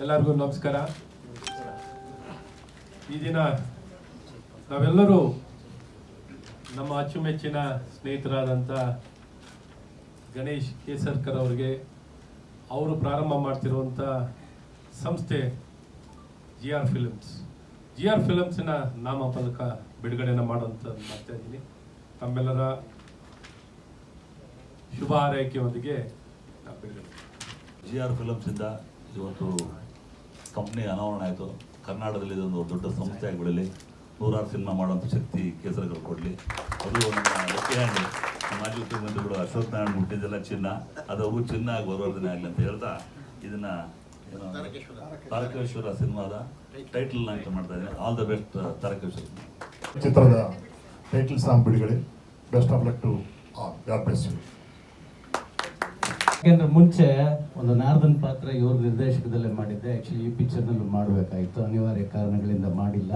ಎಲ್ಲರಿಗೂ ನಮಸ್ಕಾರ. ಈ ದಿನ ನಾವೆಲ್ಲರೂ ನಮ್ಮ ಅಚ್ಚುಮೆಚ್ಚಿನ ಸ್ನೇಹಿತರಾದಂಥ ಗಣೇಶ್ ಕೇಸರ್ಕರ್ ಅವರಿಗೆ ಅವರು ಪ್ರಾರಂಭ ಮಾಡ್ತಿರುವಂಥ ಸಂಸ್ಥೆ G R films. G R ಫಿಲಮ್ಸಿನ ನಾಮಫಲಕ ಬಿಡುಗಡೆನ ಮಾಡುವಂಥ ಮಾಡ್ತಾ ಇದ್ದೀನಿ. ತಮ್ಮೆಲ್ಲರ ಶುಭ ಹಾರೈಕೆಯೊಂದಿಗೆ ಬಿಡುಗಡೆ ಜಿ ಆರ್ ಫಿಲಮ್ಸಿಂದ ಇವತ್ತು ಕಂಪ್ನಿ ಅನಾವರಣ ಆಯಿತು. ಕರ್ನಾಟಕದಲ್ಲಿ ಇದೊಂದು ದೊಡ್ಡ ಸಂಸ್ಥೆಯಾಗಿ ಆಗಿಬಿಡಲಿ. ನೂರಾರು ಸಿನಿಮಾ ಮಾಡುವಂಥ ಶಕ್ತಿ ಕೇಸರಗಳು ಕೊಡಲಿ. ಅದು ಒಂದು ಲಕ್ಕಿ ಹ್ಯಾಂಡ್ ನಮ್ಮ ಮಾಜಿ ಮುಖ್ಯಮಂತ್ರಿಗಳು ಅಶ್ವಥ್ ನಾರಾಯಣ ಹುಟ್ಟಿದ್ದೆಲ್ಲ ಚಿನ್ನ. ಅದು ಅವು ಚಿನ್ನ ಆಗಿ ಬರೋದನ್ನೇ ಆಗಲಿ ಅಂತ ಹೇಳ್ತಾ ಇದನ್ನು ಏನು ತಾರಕೇಶ್ವರ. ಸಿನಿಮಾದ ಟೈಟಲ್ ಅಂತ ಮಾಡ್ತಾ ಇದ್ದೀನಿ. All the best Tarakeshwara. ಚಿತ್ರದ ಟೈಟಲ್ ಸಾಂಗ್ ಬಿಡುಗಡೆ. Best of luck to all God bless you ಯಾಕೆಂದ್ರೆ ಮುಂಚೆ ಒಂದು ನಾರ್ದನ್ ಪಾತ್ರ ಇವ್ರ ನಿರ್ದೇಶಕದಲ್ಲೇ ಮಾಡಿದ್ದೆ. ಆಕ್ಚುಲಿ ಈ ಪಿಕ್ಚರ್ನಲ್ಲೂ ಮಾಡಬೇಕಾಯಿತು. ಅನಿವಾರ್ಯ ಕಾರಣಗಳಿಂದ ಮಾಡಿಲ್ಲ.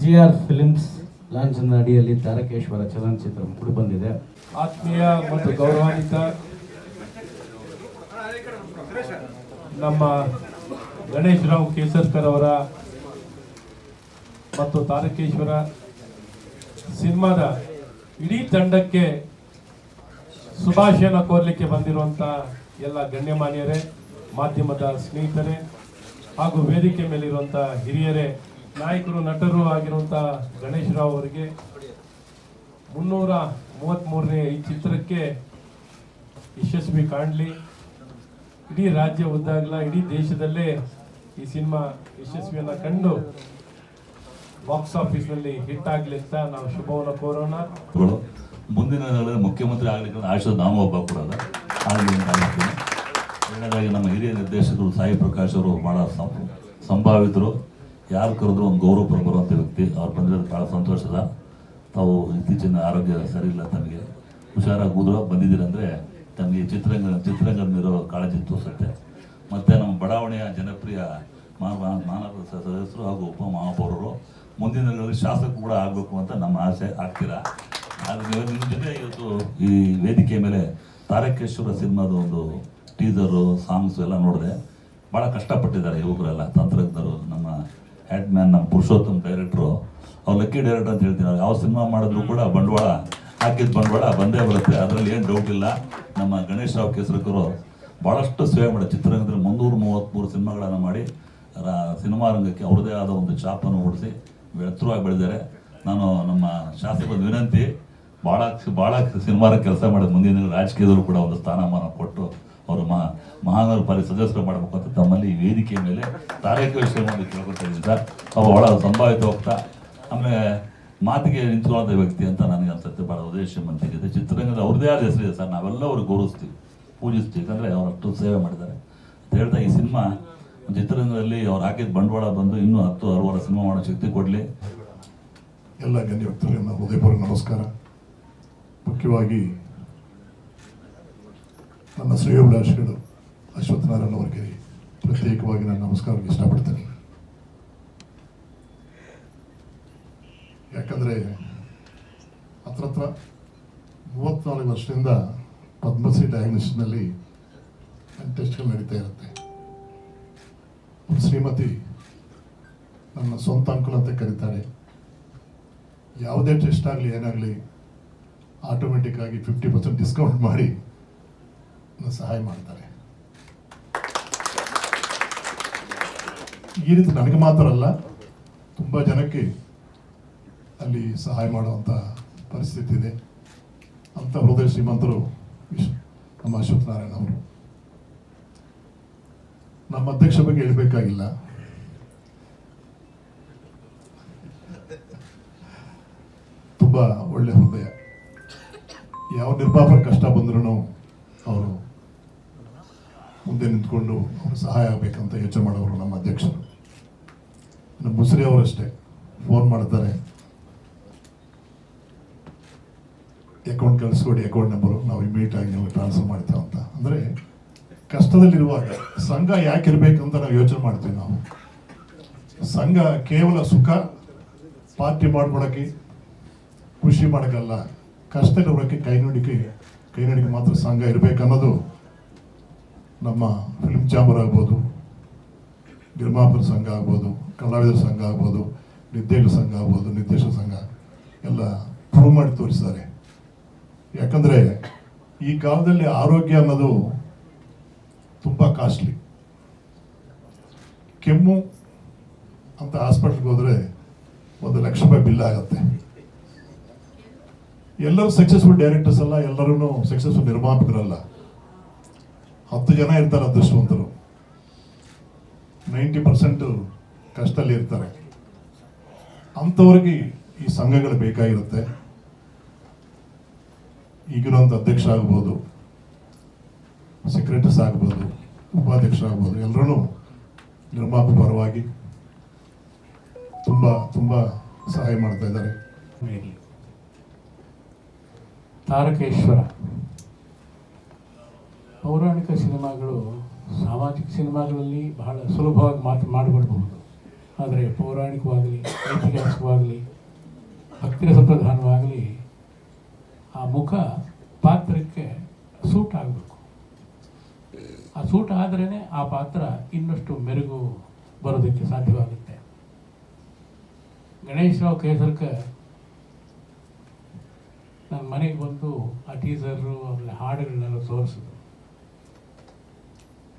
ಜಿ ಆರ್ ಫಿಲಿಮ್ಸ್ ಲಾಂಛನ ಅಡಿಯಲ್ಲಿ ತಾರಕೇಶ್ವರ ಚಲನಚಿತ್ರ ಕೂಡ ಬಂದಿದೆ. ಆತ್ಮೀಯ ಮತ್ತು ಗೌರವಾನ್ವಿತ ನಮ್ಮ ಗಣೇಶ್ ರಾವ್ ಕೇಸರ್ಕರ್ ಅವರ ಮತ್ತು ತಾರಕೇಶ್ವರ ಸಿನಿಮಾದ ಇಡೀ ತಂಡಕ್ಕೆ ಶುಭಾಶಯನ ಕೋರ್ಲಿಕ್ಕೆ ಬಂದಿರುವಂಥ ಎಲ್ಲ ಗಣ್ಯಮಾನ್ಯರೇ, ಮಾಧ್ಯಮದ ಸ್ನೇಹಿತರೇ ಹಾಗೂ ವೇದಿಕೆ ಮೇಲಿರುವಂಥ ಹಿರಿಯರೇ, ನಾಯಕರು, ನಟರು ಆಗಿರುವಂಥ ಗಣೇಶ್ ರಾವ್ ಅವರಿಗೆ ಮುನ್ನೂರ ಮೂವತ್ತ್ಮೂರನೇ ಈ ಚಿತ್ರಕ್ಕೆ ಯಶಸ್ವಿ ಕಾಣಲಿ. ಇಡೀ ರಾಜ್ಯ ಉದ್ದಾಗಲ, ಇಡೀ ದೇಶದಲ್ಲೇ ಈ ಸಿನಿಮಾ ಯಶಸ್ವಿಯನ್ನು ಕಂಡು ಬಾಕ್ಸ್ ಆಫೀಸ್ನಲ್ಲಿ ಹಿಟ್ ಆಗಲಿ ಅಂತ ನಾವು ಶುಭವನ್ನು ಕೋರೋಣ. ಮುಂದಿನ ಮುಖ್ಯಮಂತ್ರಿ ಆಗಲಿಕ್ಕೆ ಆಶದ ನಾಮ ಒಬ್ಬ ಕೂಡ ಹಾಗೆ ಎರಡನೇದಾಗಿ ನಮ್ಮ ಹಿರಿಯ ನಿರ್ದೇಶಕರು ಸಾಯಿ ಪ್ರಕಾಶ್ ಅವರು ಸಂ- ಸಂಭಾವಿತರು, ಯಾರು ಕರೆದ್ರು ಒಂದು ಗೌರವ ಬರುವಂಥ ವ್ಯಕ್ತಿ. ಅವ್ರು ಬಂದಿರೋದು ಬಹಳ ಸಂತೋಷದ ತಾವು ಇತ್ತೀಚಿನ ಆರೋಗ್ಯ ಸರಿ ಇಲ್ಲ ತಮಗೆ. ಹುಷಾರಾಗಿ ಹೋದ್ರು ಬಂದಿದ್ದೀರಂದರೆ ತಮಗೆ ಚಿತ್ರರಂಗ, ಚಿತ್ರರಂಗದ ಮೇಲಿರೋ ಕಾಳಜಿ ತೋರಿಸುತ್ತೆ. ಮತ್ತು ನಮ್ಮ ಬಡಾವಣೆಯ ಜನಪ್ರಿಯ ಮಾನವ ಸದಸ್ಯರು ಹಾಗೂ ಉಪ ಮಹಾಪೌರರು ಮುಂದಿನ ದಿನಗಳಲ್ಲಿ ಶಾಸಕ ಕೂಡ ಆಗಬೇಕು ಅಂತ ನಮ್ಮ ಆಸೆ ಆಗ್ತೀರಾ? ಆದ್ರೆ ಇವತ್ತು. ಈ ವೇದಿಕೆ ಮೇಲೆ ತಾರಕೇಶ್ವರ ಸಿನಿಮಾದ ಒಂದು ಟೀಸರು ಸಾಂಗ್ಸ್ ಎಲ್ಲ ನೋಡಿದೆ ಭಾಳ ಕಷ್ಟಪಟ್ಟಿದ್ದಾರೆ ಯುವಕರೆಲ್ಲ ತಂತ್ರಜ್ಞರು, ನಮ್ಮ ಹೆಡ್ ಮ್ಯಾನ್ ನಮ್ಮ ಪುರುಷೋತ್ತಮ್ ಡೈರೆಕ್ಟ್ರು ಅವ್ರು ಲಕ್ಕಿ ಡೈರೆಕ್ಟರ್ ಅಂತ ಹೇಳ್ತೀನಿ ಯಾವ ಸಿನಿಮಾ ಮಾಡಿದ್ರು ಕೂಡ ಬಂಡವಾಳ, ಹಾಕಿದ ಬಂಡವಾಳ ಬಂದೇ ಬರುತ್ತೆ. ಅದರಲ್ಲಿ ಏನು ಡೌಟ್ ಇಲ್ಲ. ನಮ್ಮ ಗಣೇಶ್ ರಾವ್ ಕೇಸರಕರು ಭಾಳಷ್ಟು ಸೇವೆ ಮಾಡಿ ಚಿತ್ರರಂಗದಲ್ಲಿ ಮುನ್ನೂರು ಮೂವತ್ತ್ಮೂರು ಸಿನಿಮಾಗಳನ್ನು ಮಾಡಿ ಸಿನಿಮಾ ರಂಗಕ್ಕೆ ಅವ್ರದೇ ಆದ ಒಂದು ಚಾಪನ್ನು ಓಡಿಸಿ ಎತ್ತರವಾಗಿ ಬೆಳೆದಿದ್ದಾರೆ. ನಾನು ನಮ್ಮ ಶಾಸಕರ ವಿನಂತಿ ಭಾಳ ಭಾಳ ಸಿನಿಮಾರ ಕೆಲಸ ಮಾಡಿದ ಮುಂದಿನ ದಿನ ರಾಜಕೀಯದಲ್ಲೂ ಕೂಡ ಒಂದು ಸ್ಥಾನಮಾನ ಕೊಟ್ಟು ಅವರು ಮಹಾ ಮಹಾನಗರ ಪಾಲಿಕೆ ಸದಸ್ಯರು ಮಾಡಬೇಕು ಅಂತ ತಮ್ಮಲ್ಲಿ ಈ ವೇದಿಕೆ ಮೇಲೆ ತಾರಕೇಶ್ವರ ಮಾಡಿ ಕೇಳ್ಕೊತಾ ಇದ್ದೀನಿ ಸರ್. ಅವು ಭಾಳ ಸಂಭಾವಿತ ಹೋಗ್ತಾ ಆಮೇಲೆ ಮಾತಿಗೆ ನಿಂತ್ಕೊಳ್ಳೋದ ವ್ಯಕ್ತಿ ಅಂತ ನನಗೆ ಅನ್ಸುತ್ತೆ. ಭಾಳ ಉದ್ದೇಶ ಮಂತ್ರಿಗಿದೆ ಚಿತ್ರರಂಗದ ಅವ್ರದ್ದೇ ಆದ ಹೆಸರಿದೆ ಸರ್. ನಾವೆಲ್ಲ ಅವ್ರಿಗೆ ಗೌರವಿಸ್ತೀವಿ, ಪೂಜಿಸ್ತೀವಿ. ಯಾಕಂದರೆ ಅವ್ರು ಸೇವೆ ಮಾಡಿದ್ದಾರೆ. ಅಂತ ಹೇಳ್ತಾ ಈ ಸಿನಿಮಾ ಚಿತ್ರರಂಗದಲ್ಲಿ ಅವ್ರು ಹಾಕಿದ ಬಂಡವಾಳ ಬಂದು ಇನ್ನೂ ಹತ್ತು, ಅರವತ್ತು ಸಿನಿಮಾ ಮಾಡೋ ಶಕ್ತಿ ಕೊಡಲಿ. ಎಲ್ಲ ಗಣ್ಯ ವ್ಯಕ್ತರಿಗೆ ಉದಯಪುರ ನಮಸ್ಕಾರ. ಮುಖ್ಯವಾಗಿ ನನ್ನ ಶ್ರೇಯೋಭಿಲಾಷಿಗಳು ಅಶ್ವತ್ಥನಾರಾಯಣ ಅವರಿಗೆ ಪ್ರತ್ಯೇಕವಾಗಿ ನಾನು ನಮಸ್ಕಾರಕ್ಕೆ ಇಷ್ಟಪಡ್ತೇನೆ. ಯಾಕಂದರೆ ಹತ್ರ ಹತ್ರ ಮೂವತ್ತ್ನಾಲ್ಕು ವರ್ಷದಿಂದ ಪದ್ಮಶ್ರೀ ಡಯಾಗ್ನೋಸ್ನಲ್ಲಿ ಟೆಸ್ಟ್ಗಳು ನಡೀತಾ ಇರುತ್ತೆ. ಶ್ರೀಮತಿ ನನ್ನ ಸ್ವಂತ ಅಂಕಲ್ ಅಂತ ಕರೀತಾರೆ. ಯಾವುದೇ ಟೆಸ್ಟ್ ಆಗಲಿ ಏನಾಗಲಿ ಆಟೋಮೆಟಿಕ್ ಆಗಿ ಫಿಫ್ಟಿ ಪರ್ಸೆಂಟ್ ಡಿಸ್ಕೌಂಟ್ ಮಾಡಿ ಸಹಾಯ ಮಾಡ್ತಾರೆ. ಈ ರೀತಿ ನನಗೆ ಮಾತ್ರ ಅಲ್ಲ, ತುಂಬ ಜನಕ್ಕೆ ಅಲ್ಲಿ ಸಹಾಯ ಮಾಡುವಂಥ ಪರಿಸ್ಥಿತಿ ಇದೆ. ಅಂತ ಹೃದಯ ಶ್ರೀಮಂತರು ನಮ್ಮ ಅಶ್ವಥ್ ನಾರಾಯಣ ಅವರು. ನಮ್ಮ ಅಧ್ಯಕ್ಷ ಬಗ್ಗೆ ಹೇಳಬೇಕಾಗಿಲ್ಲ. ತುಂಬ ಒಳ್ಳೆ ಹೃದಯ. ಯಾವ ನಿರ್ಪಾಪ ಕಷ್ಟ ಬಂದ್ರೂ ಅವರು ಮುಂದೆ ನಿಂತ್ಕೊಂಡು ಅವ್ರ ಸಹಾಯ ಆಗಬೇಕಂತ ಯೋಚನೆ ಮಾಡೋರು ನಮ್ಮ ಅಧ್ಯಕ್ಷರು. ನಮ್ಮ ಮುಸ್ರಿ ಅವರಷ್ಟೇ, ಫೋನ್ ಮಾಡ್ತಾರೆ. ಅಕೌಂಟ್ ಕಳಿಸ್ಕೊಡಿ ಅಕೌಂಟ್ ನಂಬರು ನಾವು ಇಮಿಡಿಯೇಟ್ ಆಗಿ ನಾವು ಟ್ರಾನ್ಸ್ಫರ್ ಮಾಡ್ತೇವೆ ಅಂತ. ಅಂದರೆ ಕಷ್ಟದಲ್ಲಿರುವಾಗ ಸಂಘ ಯಾಕೆ ಇರಬೇಕಂತ ನಾವು ಯೋಚನೆ ಮಾಡ್ತೀವಿ ನಾವು. ಸಂಘ ಕೇವಲ ಸುಖ, ಪಾರ್ಟಿ ಮಾಡ್ಕೊಳಕ್ಕೆ, ಖುಷಿ ಮಾಡೋಕ್ಕಲ್ಲ ಕಷ್ಟದಲ್ಲಿರೋಕ್ಕೆ ಕೈ ನೋಡಿಕೆ ಕೈ ನೋಡಿಕೆ ಮಾತ್ರ ಸಂಘ ಇರಬೇಕನ್ನೋದು ನಮ್ಮ ಫಿಲ್ಮ್ ಚಾಂಬರ್ ಆಗ್ಬೋದು, ನಿರ್ಮಾಪಕರ ಸಂಘ ಆಗ್ಬೋದು ಕಲಾವಿದರ ಸಂಘ ಆಗ್ಬೋದು ನಿರ್ದೇಶಕ ಸಂಘ ಆಗ್ಬೋದು, ನಿರ್ದೇಶಕ ಸಂಘ ಎಲ್ಲ ಪ್ರೂವ್ ಮಾಡಿ ತೋರಿಸ್ತಾರೆ ಯಾಕಂದರೆ ಈ ಕಾಲದಲ್ಲಿ ಆರೋಗ್ಯ ಅನ್ನೋದು ತುಂಬ ಕಾಸ್ಟ್ಲಿ ಕೆಮ್ಮು ಅಂತ ಹಾಸ್ಪಿಟ್ಲ್ಗೆ ಹೋದರೆ ಒಂದು ಲಕ್ಷ ರೂಪಾಯಿ ಬಿಲ್ ಆಗುತ್ತೆ. ಎಲ್ಲರೂ ಸಕ್ಸಸ್ಫುಲ್ ಡೈರೆಕ್ಟರ್ಸ್ ಅಲ್ಲ ಎಲ್ಲರೂ ಸಕ್ಸಸ್ಫುಲ್ ನಿರ್ಮಾಪಕರಲ್ಲ. ಹತ್ತು ಜನ ಇರ್ತಾರೆ ಅದೃಷ್ಟವಂತರು. ನೈಂಟಿ ಪರ್ಸೆಂಟ್ ಕಷ್ಟದಲ್ಲಿ ಇರ್ತಾರೆ. ಅಂಥವ್ರಿಗೆ ಈ ಸಂಘಗಳು ಬೇಕಾಗಿರುತ್ತೆ. ಈಗಿರುವಂಥ ಅಧ್ಯಕ್ಷ ಆಗ್ಬೋದು ಸೆಕ್ರೆಟರಿಸ್ ಆಗ್ಬೋದು, ಉಪಾಧ್ಯಕ್ಷ ಆಗ್ಬೋದು ಎಲ್ಲರೂ ನಿರ್ಮಾಪ ಪರವಾಗಿ ತುಂಬ ತುಂಬ ಸಹಾಯ ಮಾಡ್ತಾ ಇದ್ದಾರೆ. ತಾರಕೇಶ್ವರ. ಪೌರಾಣಿಕ ಸಿನಿಮಾಗಳು, ಸಾಮಾಜಿಕ ಸಿನಿಮಾಗಳಲ್ಲಿ ಬಹಳ ಸುಲಭವಾಗಿ ಮಾತು ಮಾಡಿಬಿಡ್ಬಹುದು ಆದರೆ ಪೌರಾಣಿಕವಾಗಲಿ, ಐತಿಹಾಸಿಕವಾಗಲಿ, ಭಕ್ತಿರಸಪ್ರಧಾನವಾಗಲಿ ಆ ಮುಖ ಪಾತ್ರಕ್ಕೆ ಸೂಟ್ ಆಗಬೇಕು. ಆ ಸೂಟ್ ಆದ್ರೇ ಆ ಪಾತ್ರ ಇನ್ನಷ್ಟು ಮೆರುಗು ಬರೋದಕ್ಕೆ ಸಾಧ್ಯವಾಗುತ್ತೆ. ಗಣೇಶ್ ರಾವ್ ಕೇಸರ್ಕರ್ ನನ್ನ ಮನೆಗೆ ಬಂದು ಆ ಟೀಸರು ಆಮೇಲೆ ಹಾಡುಗಳನ್ನೆಲ್ಲ ತೋರಿಸಿದ್ರು.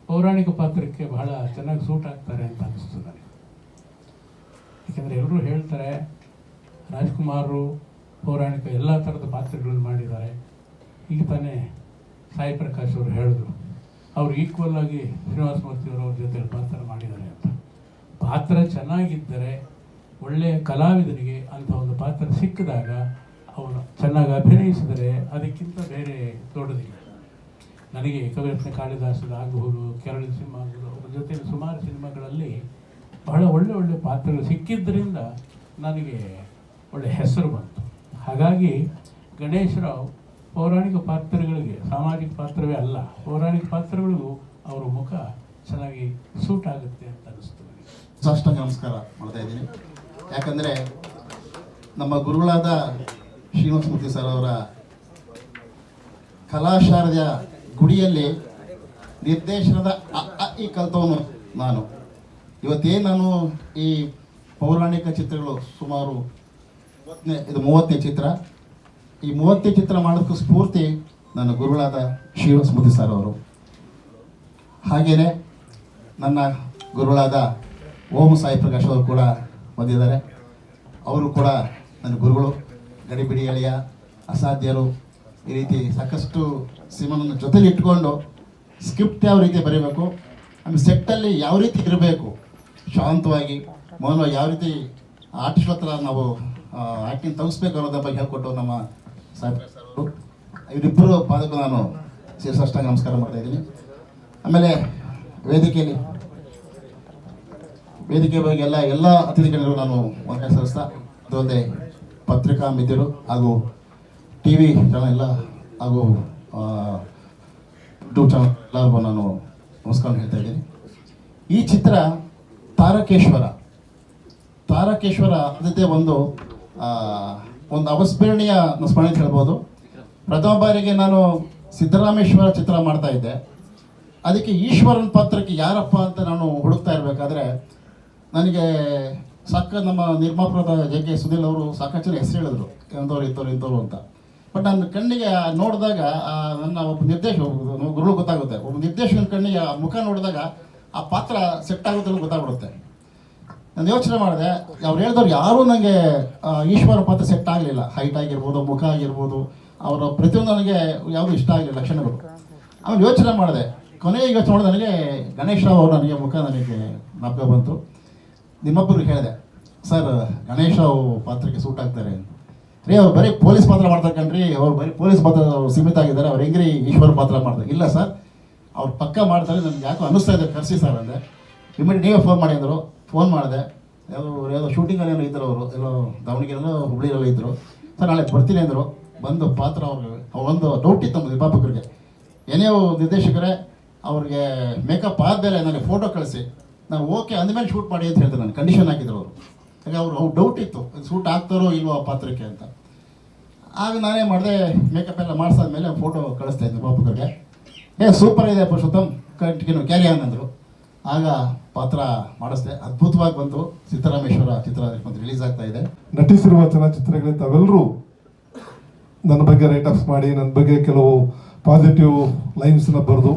ಪೌರಾಣಿಕ ಪಾತ್ರಕ್ಕೆ ಬಹಳ ಚೆನ್ನಾಗಿ ಸೂಟ್ ಆಗ್ತಾರೆ ಅಂತ ಅನಿಸ್ತು ನನಗೆ. ಯಾಕೆಂದರೆ ಎಲ್ಲರೂ ಹೇಳ್ತಾರೆ ರಾಜ್ಕುಮಾರರು ಪೌರಾಣಿಕ ಎಲ್ಲ ಥರದ ಪಾತ್ರಗಳನ್ನು ಮಾಡಿದ್ದಾರೆ. ಈಗ ತಾನೇ ಸಾಯಿ ಪ್ರಕಾಶ್ ಅವರು ಹೇಳಿದ್ರು, ಅವರು ಈಕ್ವಲ್ ಆಗಿ ಶ್ರೀನಿವಾಸ ಮೂರ್ತಿಯವರು ಅವ್ರ ಜೊತೆ ಪಾತ್ರ ಮಾಡಿದ್ದಾರೆ ಅಂತ. ಪಾತ್ರ ಚೆನ್ನಾಗಿದ್ದರೆ ಒಳ್ಳೆಯ ಕಲಾವಿದನಿಗೆ ಅಂಥ ಒಂದು ಪಾತ್ರ ಸಿಕ್ಕಿದಾಗ ಅವನು ಚೆನ್ನಾಗಿ ಅಭಿನಯಿಸಿದರೆ ಅದಕ್ಕಿಂತ ಬೇರೆ ದೊಡ್ಡದಿಲ್ಲ ನನಗೆ ಕವಿರತ್ನ ಕಾಳಿದಾಸರು ಆಗಬಹುದು ಕೆರಳಿ ಸಿನಿಮಾ ಆಗಬಹುದು ಅವ್ರ ಜೊತೆ ಸುಮಾರು ಸಿನಿಮಾಗಳಲ್ಲಿ ಬಹಳ ಒಳ್ಳೆ ಒಳ್ಳೆ ಪಾತ್ರಗಳು ಸಿಕ್ಕಿದ್ದರಿಂದ ನನಗೆ ಒಳ್ಳೆ ಹೆಸರು ಬಂತು. ಹಾಗಾಗಿ ಗಣೇಶರಾವ್ ಪೌರಾಣಿಕ ಪಾತ್ರಗಳಿಗೆ ಸಾಮಾಜಿಕ ಪಾತ್ರವೇ ಅಲ್ಲ, ಪೌರಾಣಿಕ ಪಾತ್ರಗಳಿಗೂ ಅವರ ಮುಖ ಚೆನ್ನಾಗಿ ಸೂಟ್ ಆಗುತ್ತೆ ಅಂತ ಅನಿಸ್ತು ಸಾಷ್ಟಾಂಗ ನಮಸ್ಕಾರ ಮಾಡ್ತಾ ಇದ್ದೀನಿ. ಯಾಕಂದರೆ ನಮ್ಮ ಗುರುಗಳಾದ ಶ್ರೀನಿವಾಸ ಮೂರ್ತಿ ಸರ್ ಅವರ ಕಲಾಶಾರದೆಯ ಗುಡಿಯಲ್ಲಿ ನಿರ್ದೇಶನದ ಅ ಇ ಕಲ್ತವನು ನಾನು. ಇವತ್ತೇನು ನಾನು ಈ ಪೌರಾಣಿಕ ಚಿತ್ರಗಳು ಸುಮಾರು ಮೂವತ್ತನೇ, ಇದು ಮೂವತ್ತನೇ ಚಿತ್ರ. ಈ ಮೂವತ್ತನೇ ಚಿತ್ರ ಮಾಡೋದಕ್ಕೂ ಸ್ಫೂರ್ತಿ ನನ್ನ ಗುರುಗಳಾದ ಶಿವಸ್ಮೃತಿ ಮೂರ್ತಿ ಸರ್ ಅವರು. ಹಾಗೆಯೇ ನನ್ನ ಗುರುಗಳಾದ ಓಂ ಸಾಯಿ ಪ್ರಕಾಶ್ ಅವರು ಕೂಡ ಬಂದಿದ್ದಾರೆ. ಅವರು ಕೂಡ ನನ್ನ ಗುರುಗಳು. ಗಡಿಬಿಡಿ ಎಳೆಯ ಅಸಾಧ್ಯರು ಈ ರೀತಿ ಸಾಕಷ್ಟು ಸಿನಿಮಾನ ಜೊತೆಲಿ ಇಟ್ಕೊಂಡು ಸ್ಕ್ರಿಪ್ಟ್ ಯಾವ ರೀತಿ ಬರೀಬೇಕು, ಆಮೇಲೆ ಸೆಟ್ಟಲ್ಲಿ ಯಾವ ರೀತಿ ಇರಬೇಕು, ಶಾಂತವಾಗಿ ಮೊದಲು ಯಾವ ರೀತಿ ಆರ್ಟಿಸ್ಟ್ ಹತ್ರ ನಾವು ಆ್ಯಕ್ಟಿಂಗ್ ತಗಿಸ್ಬೇಕು ಅನ್ನೋದ್ರ ಬಗ್ಗೆ ಹೇಳ್ಕೊಟ್ಟು ನಮ್ಮ ಸಾಯಿ ಸರ್ ಇವರಿಬ್ಬರು ಪಾದಕ್ಕೂ ನಾನು ಶಿರಸಾಷ್ಟಾಂಗ ನಮಸ್ಕಾರ ಮಾಡ್ತಾ ಇದ್ದೀನಿ. ಆಮೇಲೆ ವೇದಿಕೆಯಲ್ಲಿ, ವೇದಿಕೆ ಬಗ್ಗೆ ಎಲ್ಲ ಎಲ್ಲ ಅತಿಥಿಗಳಿಗೂ ನಾನು ಮನೆ ಸಲ್ಲಿಸ್ತಾ ಅದೊಂದೇ ಪತ್ರಿಕಾ ಮಿತ್ರರು ಹಾಗೂ ಟಿ ವಿ ಚಾನಲ್ ಎಲ್ಲ ಹಾಗೂ ಯೂಟ್ಯೂಬ್ ಚಾನಲ್ ಎಲ್ಲರಿಗೂ ನಾನು ನಮಸ್ಕಾರ ಹೇಳ್ತಾ ಇದ್ದೀನಿ. ಈ ಚಿತ್ರ ತಾರಕೇಶ್ವರ. ತಾರಕೇಶ್ವರ ಅದಕ್ಕೆ ಒಂದು ಒಂದು ಅವಸ್ಮರಣೀಯ ಸ್ಮರಣೆ ಅಂತ ಹೇಳ್ಬೋದು. ಪ್ರಥಮ ಬಾರಿಗೆ ನಾನು ಸಿದ್ದರಾಮೇಶ್ವರ ಚಿತ್ರ ಮಾಡ್ತಾ ಇದ್ದೆ. ಅದಕ್ಕೆ ಈಶ್ವರನ ಪಾತ್ರಕ್ಕೆ ಯಾರಪ್ಪ ಅಂತ ನಾನು ಹುಡುಕ್ತಾ ಇರಬೇಕಾದ್ರೆ, ನನಗೆ ಸಾಕ ನಮ್ಮ ನಿರ್ಮಾಪಕರಾದ ಜೆ ಕೆ ಸುನಿಲ್ ಅವರು ಸಾಕಷ್ಟು ಹೆಸರು ಹೇಳಿದ್ರು. ಎಂಥವ್ರು, ಇಂಥವ್ರು ಇಂಥವ್ರು ಅಂತ. ಬಟ್ ನನ್ನ ಕಣ್ಣಿಗೆ ನೋಡಿದಾಗ ನನ್ನ ಒಬ್ಬ ನಿರ್ದೇಶಕ ಗುರುಳು ಗೊತ್ತಾಗುತ್ತೆ. ಒಬ್ಬ ನಿರ್ದೇಶಕನ ಕಣ್ಣಿಗೆ ಆ ಮುಖ ನೋಡಿದಾಗ ಆ ಪಾತ್ರ ಸೆಟ್ ಆಗುತ್ತೆ ಗೊತ್ತಾಗ್ಬಿಡುತ್ತೆ. ನಾನು ಯೋಚನೆ ಮಾಡಿದೆ, ಅವ್ರು ಹೇಳಿದವ್ರು ಯಾರೂ ನನಗೆ ಈಶ್ವರ ಪಾತ್ರ ಸೆಟ್ ಆಗಲಿಲ್ಲ. ಹೈಟ್ ಆಗಿರ್ಬೋದು, ಮುಖ ಆಗಿರ್ಬೋದು, ಅವರ ಪ್ರತಿಯೊಂದು ನನಗೆ ಯಾವುದೂ ಇಷ್ಟ ಆಗಲಿಲ್ಲ, ಲಕ್ಷಣಗಳು. ಆಮೇಲೆ ಯೋಚನೆ ಮಾಡಿದೆ. ಕೊನೆಗೆ ಯೋಚನೆ ಮಾಡಿದೆ ನನಗೆ ಗಣೇಶ್ ರಾವ್ ಅವರು ನನಗೆ ಮುಖ ನನಗೆ ಜ್ಞಾಪಕ ಬಂತು. ನಿಮ್ಮೊಬ್ಬರಿಗೆ ಹೇಳಿದೆ, ಸರ್, ಗಣೇಶ ಪಾತ್ರಕ್ಕೆ ಸೂಟ್ ಆಗ್ತಾರೆ ರೀ, ಅವ್ರು ಬರೀ ಪೊಲೀಸ್ ಪಾತ್ರ ಮಾಡ್ತಾರೆ ಕಣ್ರಿ, ಅವ್ರು ಬರೀ ಪೊಲೀಸ್ ಪಾತ್ರ ಅವ್ರು ಸೀಮಿತ ಆಗಿದ್ದಾರೆ, ಅವ್ರು ಹೆಂಗ್ರಿ ಈಶ್ವರ ಪಾತ್ರ ಮಾಡ್ತಾರೆ? ಇಲ್ಲ ಸರ್, ಅವ್ರು ಪಕ್ಕ ಮಾಡ್ತಾರೆ, ನನ್ಗೆ ಯಾಕೋ ಅನ್ನಿಸ್ತಾ ಇದೆ ಕರೆಸಿ ಸರ್ ಅಂದೆ. ಇಮಿಡಿಯೇಟ್ ನೀವೇ ಫೋನ್ ಮಾಡಿ ಫೋನ್ ಮಾಡಿದೆ. ಯಾವುದೋ ಯಾವುದೋ ಶೂಟಿಂಗಲ್ಲಿ ಏನೋ ಇದ್ದರು ಅವರು, ಎಲ್ಲೋ ದಾವಣಗೆರೆಲ್ಲೋ ಹುಬ್ಳಿಯಲ್ಲೋ ಇದ್ದರು. ಸರ್, ನಾಳೆ ಬರ್ತೀನಿ ಅಂದರು. ಬಂದು ಪಾತ್ರ ಅವ್ರಿಗೆ, ಒಂದು ಡೌಟ್ ಇತ್ತು ನಮ್ಮ ನಿರ್ಮಾಪಕರಿಗೆ ಏನೇ ನಿರ್ದೇಶಕರೇ, ಅವ್ರಿಗೆ ಮೇಕಪ್ ಆದಮೇಲೆ ನನಗೆ ಫೋಟೋ ಕಳಿಸಿ. ನಾನು ಓಕೆ ಅಂದಮೇಲೆ ಶೂಟ್ ಮಾಡಿ ಅಂತ ಹೇಳ್ತಾರೆ ನಾನು. ಕಂಡೀಷನ್ ಹಾಕಿದ್ರು ಅವರು. ಹಾಗೆ ಅವ್ರು ಅವ್ರು ಡೌಟ್ ಇತ್ತು. ಶೂಟ್ ಆಗ್ತಾರೋ ಇಲ್ವೋ ಆ ಪಾತ್ರಕ್ಕೆ ಅಂತ. ಆಗ ನಾನೇ ಮಾಡಿದೆ ಮೇಕಪ್ ಎಲ್ಲ ಮಾಡಿಸಾದ್ಮೇಲೆ ಫೋಟೋ ಕಳಿಸ್ತಾ ಇದ್ದೆ ನಿರ್ಮಾಪಕರಿಗೆ ಏ ಸೂಪರ್ ಇದೆ ಪುರುಷೋತ್ತಮ್. ಕಂಟಿನ್ಯೂ ಕ್ಯಾರಿ ಆನ್ ಅಂದರು. ಆಗ ಪಾತ್ರ ಮಾಡಿಸ್ದೆ. ಅದ್ಭುತವಾಗಿ ಬಂತು. ಸಿದ್ದರಾಮೇಶ್ವರ ಚಿತ್ರ ಮತ್ತು ರಿಲೀಸ್ ಆಗ್ತಾ ಇದೆ. ನಟಿಸಿರುವ ಚಲನಚಿತ್ರಗಳಿಗೆ ತಾವೆಲ್ಲರೂ ನನ್ನ ಬಗ್ಗೆ ರೈಟಪ್ಸ್ ಮಾಡಿ, ನನ್ನ ಬಗ್ಗೆ ಕೆಲವು ಪಾಸಿಟಿವ್ ಲೈನ್ಸ್ನ ಬರೆದು,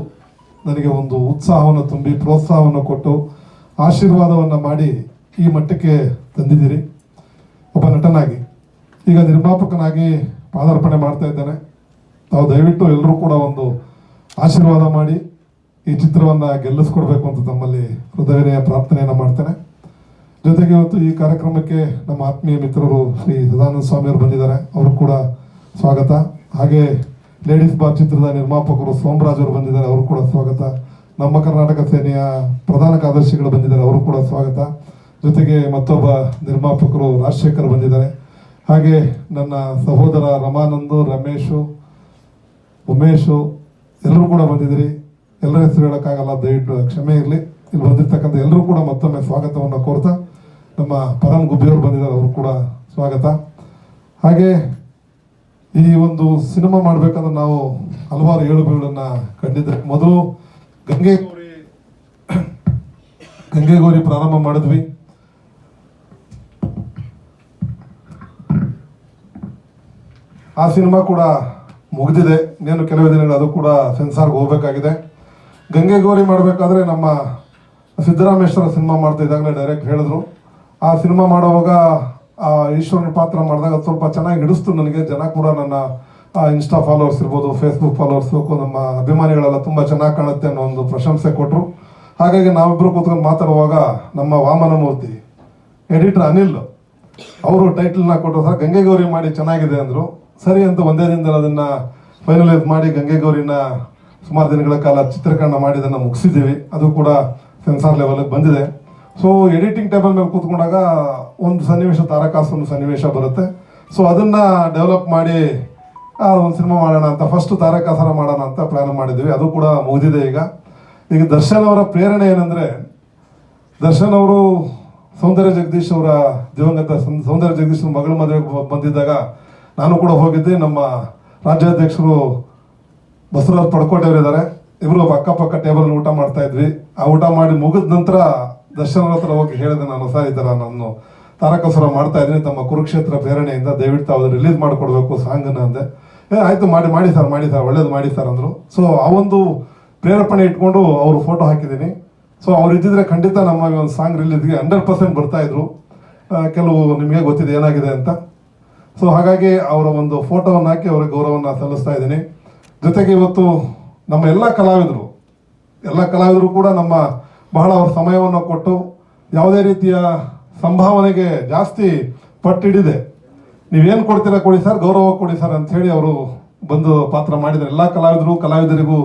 ನನಗೆ ಒಂದು ಉತ್ಸಾಹವನ್ನು ತುಂಬಿ, ಪ್ರೋತ್ಸಾಹವನ್ನು ಕೊಟ್ಟು ಆಶೀರ್ವಾದವನ್ನು ಮಾಡಿ ಈ ಮಟ್ಟಕ್ಕೆ ತಂದಿದ್ದೀರಿ. ಒಬ್ಬ ನಟನಾಗಿ, ಈಗ ನಿರ್ಮಾಪಕನಾಗಿ ಪಾದಾರ್ಪಣೆ ಮಾಡ್ತಾ ಇದ್ದಾನೆ. ತಾವು ದಯವಿಟ್ಟು ಎಲ್ಲರೂ ಕೂಡ ಒಂದು ಆಶೀರ್ವಾದ ಮಾಡಿ ಈ ಚಿತ್ರವನ್ನು ಗೆಲ್ಲಿಸ್ಕೊಡ್ಬೇಕು ಅಂತ ತಮ್ಮಲ್ಲಿ ಹೃದಯನೆಯ ಪ್ರಾರ್ಥನೆಯನ್ನು ಮಾಡ್ತೇನೆ. ಜೊತೆಗೆ ಇವತ್ತು ಈ ಕಾರ್ಯಕ್ರಮಕ್ಕೆ ನಮ್ಮ ಆತ್ಮೀಯ ಮಿತ್ರರು ಶ್ರೀ ಸದಾನಂದ ಸ್ವಾಮಿಯವರು ಬಂದಿದ್ದಾರೆ. ಅವರು ಕೂಡ ಸ್ವಾಗತ. ಹಾಗೆ ಲೇಡೀಸ್ ಬಾರ್ ಚಿತ್ರದ ನಿರ್ಮಾಪಕರು ಸೋಮರಾಜ್ ಅವರು ಬಂದಿದ್ದಾರೆ. ಅವರು ಕೂಡ ಸ್ವಾಗತ. ನಮ್ಮ ಕರ್ನಾಟಕ ಸೇನೆಯ ಪ್ರಧಾನ ಕಾರ್ಯದರ್ಶಿಗಳು ಬಂದಿದ್ದಾರೆ. ಅವರು ಕೂಡ ಸ್ವಾಗತ. ಜೊತೆಗೆ ಮತ್ತೊಬ್ಬ ನಿರ್ಮಾಪಕರು ರಾಜಶೇಖರ್ ಬಂದಿದ್ದಾರೆ. ಹಾಗೆ ನನ್ನ ಸಹೋದರ ರಮಾನಂದು, ರಮೇಶು, ಉಮೇಶು ಎಲ್ಲರೂ ಕೂಡ ಬಂದಿದ್ದೀರಿ. ಎಲ್ಲರ ಹೆಸರು ಹೇಳೋಕ್ಕಾಗಲ್ಲ, ದಯವಿಟ್ಟು ಕ್ಷಮೆ ಇರಲಿ. ಇಲ್ಲಿ ಬಂದಿರ್ತಕ್ಕಂಥ ಎಲ್ಲರೂ ಕೂಡ ಮತ್ತೊಮ್ಮೆ ಸ್ವಾಗತವನ್ನು ಕೋರ್ತಾ ನಮ್ಮ ಪರಮ್ ಗುಬ್ಬಿಯವರು ಬಂದಿದ್ದಾರೆ. ಅವರು ಕೂಡ ಸ್ವಾಗತ. ಹಾಗೆ ಈ ಒಂದು ಸಿನಿಮಾ ಮಾಡಬೇಕಂದ್ರೆ ನಾವು ಹಲವಾರು ಏಳು ಬೀಳನ್ನು ಕಂಡಿದ್ದೆ ಮೊದಲು ಗಂಗೆ ಗಂಗೆ ಗೌರಿ ಪ್ರಾರಂಭ ಮಾಡಿದ್ವಿ. ಆ ಸಿನಿಮಾ ಕೂಡ ಮುಗಿದಿದೆ. ಇನ್ನೇನು ಕೆಲವೇ ದಿನಗಳು ಅದು ಕೂಡ ಸೆನ್ಸಾರ್ಗೆ ಹೋಗಬೇಕಾಗಿದೆ. ಗಂಗೆ ಗೌರಿ ಮಾಡಬೇಕಾದ್ರೆ ನಮ್ಮ ಸಿದ್ದರಾಮೇಶ್ವರ ಸಿನಿಮಾ ಮಾಡ್ತಾ ಇದ್ದಾಗಲೇ ಡೈರೆಕ್ಟ್ ಹೇಳಿದ್ರು. ಆ ಸಿನಿಮಾ ಮಾಡುವಾಗ ಆ ಈಶ್ವರನ ಪಾತ್ರ ಮಾಡಿದಾಗ ಸ್ವಲ್ಪ ಚೆನ್ನಾಗಿ ಹಿಡಿಸ್ತು ನನಗೆ. ಜನ ಕೂಡ ನನ್ನ ಇನ್ಸ್ಟಾ ಫಾಲೋವರ್ಸ್ ಇರ್ಬೋದು ಫೇಸ್ಬುಕ್ ಫಾಲೋವರ್ಸ್ ನಮ್ಮ ಅಭಿಮಾನಿಗಳೆಲ್ಲ ತುಂಬ ಚೆನ್ನಾಗಿ ಕಾಣುತ್ತೆ ಅನ್ನೋ ಒಂದು ಪ್ರಶಂಸೆ ಕೊಟ್ಟರು ಹಾಗಾಗಿ ನಾವಿಬ್ಬರು ಕೂತ್ಕೊಂಡು ಮಾತಾಡುವಾಗ ನಮ್ಮ ವಾಮನ ಮೂರ್ತಿ ಎಡಿಟರ್ ಅನಿಲ್, ಅವರು ಟೈಟಲ್ನ ಕೊಟ್ಟರು ಸರ್ ಗಂಗೆ ಗೌರಿ ಮಾಡಿ ಚೆನ್ನಾಗಿದೆ ಅಂದರು. ಸರಿ ಅಂತ ಒಂದೇ ದಿನದಲ್ಲಿ ಅದನ್ನ ಫೈನಲೈಸ್ ಮಾಡಿ ಗಂಗೆ ಗೌರಿನ ಸುಮಾರು ದಿನಗಳ ಕಾಲ ಚಿತ್ರೀಕರಣ ಮಾಡಿ ಅದನ್ನು ಮುಗಿಸಿದ್ದೀವಿ. ಅದು ಕೂಡ ಸೆನ್ಸಾರ್ ಲೆವೆಲ್ಗೆ ಬಂದಿದೆ. ಸೊ ಎಡಿಟಿಂಗ್ ಟೇಬಲ್ ಮೇಲೆ ಕೂತ್ಕೊಂಡಾಗ ಒಂದು ಸನ್ನಿವೇಶ ತಾರಕಾಸು ಒಂದು ಸನ್ನಿವೇಶ ಬರುತ್ತೆ. ಸೊ ಅದನ್ನ ಡೆವಲಪ್ ಮಾಡಿ ಒಂದು ಸಿನಿಮಾ ಮಾಡೋಣ ಅಂತ. ಫಸ್ಟ್ ತಾರಕಾಸರ ಮಾಡೋಣ ಅಂತ ಪ್ಲಾನ್ ಮಾಡಿದ್ವಿ. ಅದು ಕೂಡ ಮುಗಿದಿದೆ ಈಗ. ಈಗ ದರ್ಶನ್ ಅವರ ಪ್ರೇರಣೆ ಏನಂದ್ರೆ, ದರ್ಶನ್ ಅವರು ಸೌಂದರ್ಯ ಜಗದೀಶ್ ಅವರ ದಿವಂಗತ ಸೌಂದರ್ಯ ಜಗದೀಶ್ ಮಗಳ ಮದುವೆಗೆ ಬಂದಿದ್ದಾಗ ನಾನು ಕೂಡ ಹೋಗಿದ್ದೆ. ನಮ್ಮ ರಾಜ್ಯಾಧ್ಯಕ್ಷರು ಬಸವರಾಜ್ ಪಡ್ಕೋಟೆಯವರು ಇದ್ದಾರೆ. ಇವರು ಅಕ್ಕಪಕ್ಕ ಟೇಬಲ್ ಊಟ ಮಾಡ್ತಾ ಇದ್ವಿ. ಆ ಊಟ ಮಾಡಿ ಮುಗಿದ ನಂತರ ದರ್ಶನ್ ಹತ್ರ ಹೋಗಿ ಹೇಳಿದೆ, ನಾನು ಸರ್, ಈ ನಾನು ತಾರಕಸುರ ಮಾಡ್ತಾ ಇದ್ದೀನಿ. ತಮ್ಮ ಕುರುಕ್ಷೇತ್ರ ಪ್ರೇರಣೆಯಿಂದ ದಯವಿಟ್ಟು ಅವ್ರು ರಿಲೀಸ್ ಮಾಡಿಕೊಡ್ಬೇಕು ಸಾಂಗನ್ನು ಅಂದೆ. ಆಯ್ತು, ಮಾಡಿ ಮಾಡಿ ಸರ್ ಮಾಡಿ ಸರ್, ಒಳ್ಳೇದು ಮಾಡಿ ಸರ್ ಅಂದರು. ಸೊ ಆ ಒಂದು ಪ್ರೇರೇಪಣೆ ಇಟ್ಕೊಂಡು ಅವರು ಫೋಟೋ ಹಾಕಿದ್ದೀನಿ. ಸೊ ಅವ್ರು ಇದ್ದಿದ್ರೆ ಖಂಡಿತ ನಮ್ಮ ಒಂದು ಸಾಂಗ್ ರಿಲೀಸ್ಗೆ ಹಂಡ್ರೆಡ್ ಪರ್ಸೆಂಟ್ ಬರ್ತಾಯಿದ್ರು ಕೆಲವು ನಿಮಗೆ ಗೊತ್ತಿದೆ ಏನಾಗಿದೆ ಅಂತ. ಸೊ ಹಾಗಾಗಿ ಅವರ ಒಂದು ಫೋಟೋವನ್ನು ಹಾಕಿ ಅವರ ಗೌರವವನ್ನು ಸಲ್ಲಿಸ್ತಾ ಇದ್ದೀನಿ. ಜೊತೆಗೆ ಇವತ್ತು ನಮ್ಮ ಎಲ್ಲ ಕಲಾವಿದರು ಎಲ್ಲ ಕಲಾವಿದರು ಕೂಡ ನಮ್ಮ ಬಹಳ ಅವ್ರ ಸಮಯವನ್ನು ಕೊಟ್ಟು ಯಾವುದೇ ರೀತಿಯ ಸಂಭಾವನೆಗೆ ಜಾಸ್ತಿ ಪಟ್ಟಿಡಿದೆ. ನೀವೇನು ಕೊಡ್ತೀರಾ ಕೊಡಿ ಸರ್? ಗೌರವ ಕೊಡಿ ಸರ್ ಅಂತ ಹೇಳಿ ಅವರು ಬಂದು ಪಾತ್ರ ಮಾಡಿದ್ದಾರೆ. ಎಲ್ಲ ಕಲಾವಿದರು, ಕಲಾವಿದರಿಗೂ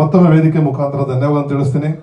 ಮತ್ತೊಮ್ಮೆ ವೇದಿಕೆ ಮುಖಾಂತರ ಧನ್ಯವಾದ ತಿಳಿಸ್ತೀನಿ.